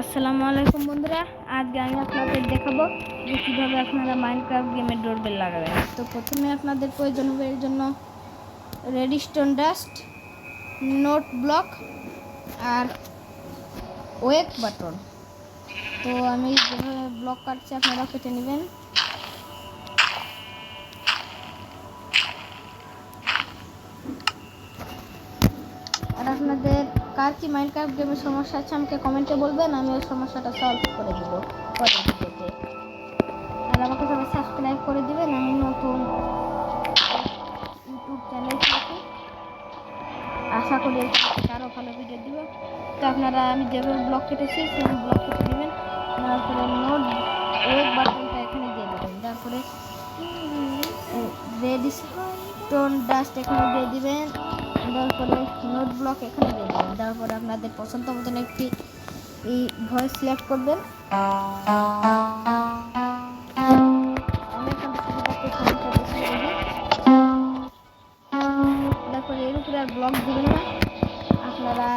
আসসালামু আলাইকুম বন্ধুরা, আজকে আমি আপনাদের দেখাবো যে কীভাবে আপনারা মাইনক্রাফট গেমের ডোরবেল লাগাবেন। তো প্রথমে আপনাদের প্রয়োজন হবে এর জন্য রেডিস্টোন ডাস্ট নোট ব্লক আর ওয়েক বাটন তো আমি যেভাবে ব্লক কাটছি আপনারা কেটে নেবেন। আর আপনাদের কার কি মাইনক্রাফট গেমের সমস্যা আছে আমাকে কমেন্টে বলবেন, আমি ওই সমস্যাটা সলভ করে দিব পরের ভিডিওতে। আর আমাকে সবাই সাবস্ক্রাইব করে দিবেন, আমি নতুন ইউটিউব চ্যানেল থেকে আশা করি আরও ভালো ভিডিও দিব। তো আপনারা, আমি যেভাবে ব্লগ কেটেছি সেই ব্লগ কেটে দেবেন। তারপরে নোট ওয়েব বাটনটা এখানে দিয়ে দেবেন। তারপরে রেড স্টোন ডাস্ট এখানে দিয়ে দিবেন। তারপরে নোট ব্লক এখানে দিয়ে দেবেন। তারপরে আপনাদের পছন্দ মতন একটি এই ভয়েস সিলেক্ট করবেন। তারপরে এর উপরে আর ব্লক দেবেন না। আপনারা